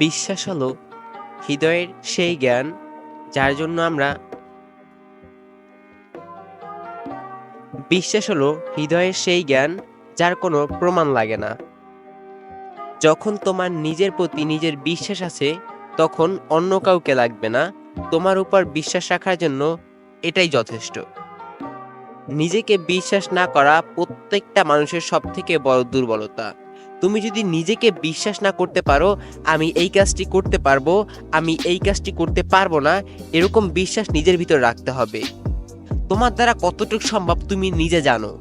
বিশ্বাস হলো হৃদয়ের সেই জ্ঞান যার জন্য আমরা বিশ্বাস হলো হৃদয়ের সেই জ্ঞান যার কোনো প্রমাণ লাগে না। যখন তোমার নিজের প্রতি নিজের বিশ্বাস আছে, তখন অন্য কাউকে লাগবে না। তোমার উপর বিশ্বাস রাখার জন্য এটাই যথেষ্ট। নিজেকে বিশ্বাস না করা প্রত্যেকটা মানুষের সব থেকে বড় দুর্বলতা। তুমি যদি নিজেকে বিশ্বাস না করতে পারো, আমি এই কাজটি করতে পারব, আমি এই কাজটি করতে পারব না, এরকম বিশ্বাস নিজের ভিতর রাখতে হবে। তোমার দ্বারা কতটুকু সম্ভব তুমি নিজে জানো।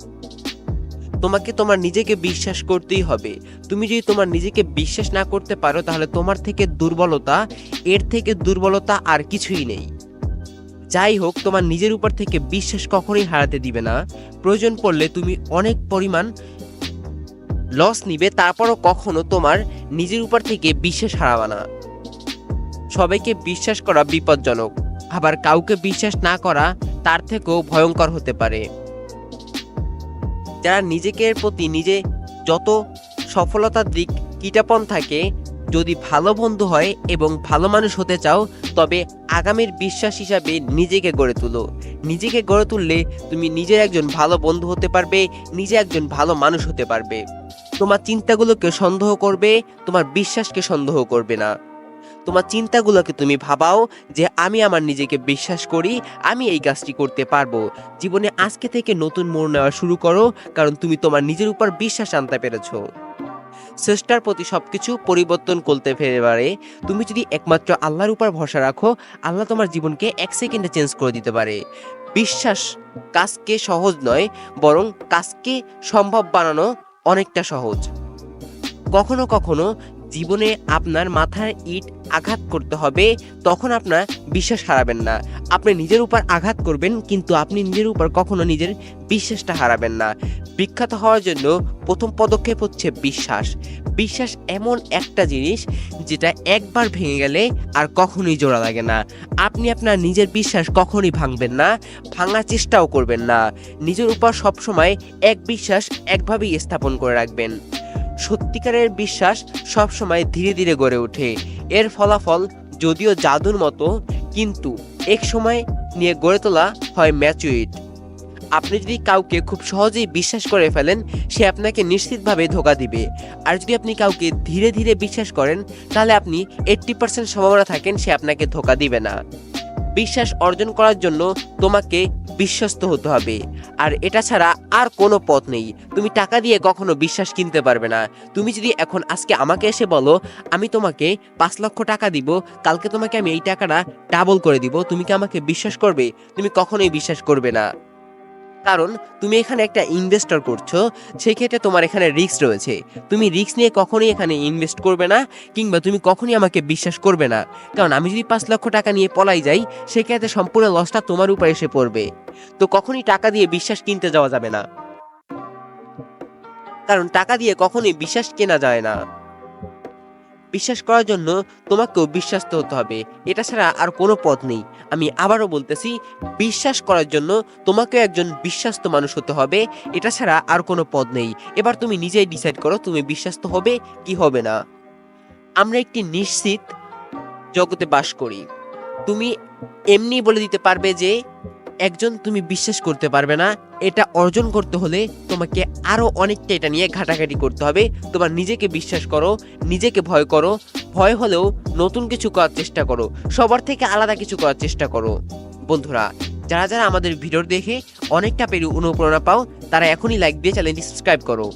তোমাকে তোমার নিজেকে বিশ্বাস করতেই হবে। তুমি যদি তোমার নিজেকে বিশ্বাস না করতে পারো, তাহলে তোমার থেকে দুর্বলতা, এর থেকে দুর্বলতা আর কিছুই নেই। যাই হোক, তোমার নিজের উপর থেকে বিশ্বাস কখনোই হারাতে দিবে না। প্রয়োজন পড়লে তুমি অনেক পরিমাণ লস নিবে, তারপরও কখনো তোমার নিজের উপর থেকে বিশ্বাস হারাবে না। সবাইকে বিশ্বাস করা বিপজ্জনক, আবার কাউকে বিশ্বাস না করা তার থেকেও ভয়ঙ্কর হতে পারে। যারা নিজেকে প্রতি নিজে যত সফলতার দিক কীটাপন থাকে যদি ভালো বন্ধু হয় এবং ভালো মানুষ হতে চাও, তবে আগামীর বিশ্বাস হিসাবে নিজেকে গড়ে তুলো। নিজেকে গড়ে তুললে তুমি নিজের একজন ভালো বন্ধু হতে পারবে, নিজে একজন ভালো মানুষ হতে পারবে। তোমার চিন্তাগুলোকে সন্দেহ করবে, তোমার বিশ্বাসকে সন্দেহ করবে না। তোমার চিন্তাগুলোকে তুমি ভাবাও যে আমি আমার নিজেকে বিশ্বাস করি, আমি এই কাজটি করতে পারব। জীবনে আজকে থেকে নতুন মোড় নেওয়া শুরু করো, কারণ তুমি তোমার নিজের উপর বিশ্বাস আনতে পেরেছ। চেষ্টার প্রতি সবকিছু পরিবর্তন করতে পারে। তুমি যদি একমাত্র আল্লাহর উপর ভরসা রাখো, আল্লাহ তোমার জীবনকে এক সেকেন্ডে চেঞ্জ করে দিতে পারে। বিশ্বাস কাজকে সহজ নয়, বরং কাজকে সম্ভব বানানো অনেকটা সহজ। কখনো কখনো জীবনে আপনার মাথার ইট আঘাত করতে হবে, তখন আপনার বিশ্বাস হারাবেন না। আপনি নিজের উপর আঘাত করবেন, কিন্তু আপনি নিজের উপর কখনো নিজের বিশ্বাসটা হারাবেন না। বিখ্যাত হওয়ার জন্য প্রথম পদক্ষেপ হচ্ছে বিশ্বাস। বিশ্বাস এমন একটা জিনিস যেটা একবার ভেঙে গেলে আর কখনোই জোড়া লাগে না। আপনি আপনার নিজের বিশ্বাস কখনোই ভাঙবেন না, ভাঙার চেষ্টাও করবেন না। নিজের উপর সবসময় এক বিশ্বাস একভাবেই স্থাপন করে রাখবেন। সত্যিকারের বিশ্বাস সবসময় ধীরে ধীরে গড়ে ওঠে। এর ফলাফল যদিও জাদুর মতো, কিন্তু এক সময় নিয়ে গড়ে তোলা হয় ম্যাচুইট আপনি যদি কাউকে খুব সহজেই বিশ্বাস করে ফেলেন, সে আপনাকে নিশ্চিতভাবে ধোকা দিবে। আর যদি আপনি কাউকে ধীরে ধীরে বিশ্বাস করেন, তাহলে আপনি এইট্টি পার্সেন্ট সম্ভাবনা থাকেন সে আপনাকে ধোকা দিবে না। বিশ্বাস অর্জন করার জন্য তোমাকে বিশ্বস্ত হতে হবে। আর এটা ছাড়া আর কোনো পথ নেই। তুমি টাকা দিয়ে কখনো বিশ্বাস কিনতে পারবে না। তুমি যদি এখন আজকে আমাকে এসে বলো, আমি তোমাকে পাঁচ লক্ষ টাকা দিব, কালকে তোমাকে আমি এই টাকাটা ডাবল করে দিব, তুমি কি আমাকে বিশ্বাস করবে? তুমি কখনোই বিশ্বাস করবে না। কারণ তুমি এখানে একটা ইনভেস্টর করছ, সেক্ষেত্রে তোমার এখানে রিস্ক রয়েছে। তুমি রিস্ক নিয়ে কখনোই এখানে ইনভেস্ট করবে না, কিংবা তুমি কখনোই আমাকে বিশ্বাস করবে না। কারণ আমি যদি পাঁচ লক্ষ টাকা নিয়ে পলাই যাই, সেক্ষেত্রে সম্পূর্ণ লসটা তোমার উপর এসে পড়বে। তো কখনই টাকা দিয়ে বিশ্বাস কিনতে যাওয়া যাবে না। কারণ টাকা দিয়ে কখনোই বিশ্বাস কেনা যায় না। বিশ্বাস করার জন্য তোমাকেও বিশ্বাস্ত হতে হবে। এটা ছাড়া আর কোনো পথ নেই। আমি আবারও বলতেছি, বিশ্বাস করার জন্য তোমাকে একজন বিশ্বাস্ত মানুষ হতে হবে। এটা ছাড়া আর কোনো পথ নেই। এবার তুমি নিজেই ডিসাইড করো, তুমি বিশ্বাস্ত হবে কি হবে না। আমরা একটি নিশ্চিত জগতে বাস করি। তুমি এমনি বলে দিতে পারবে যে একজন তুমি বিশ্বাস করতে পারবে না, এটা অর্জন করতে হলে তোমাকে আরও অনেকটা এটা নিয়ে ঘাটাঘাটি করতে হবে। তোমার নিজেকে বিশ্বাস করো, নিজেকে ভয় করো, ভয় হলেও নতুন কিছু করার চেষ্টা করো, সবার থেকে আলাদা কিছু করার চেষ্টা করো। বন্ধুরা, যারা যারা আমাদের ভিডিও দেখে অনেকটা পেরে অনুপ্রেরণা পাও, তারা এখনই লাইক দিয়ে চ্যানেলটি সাবস্ক্রাইব করো।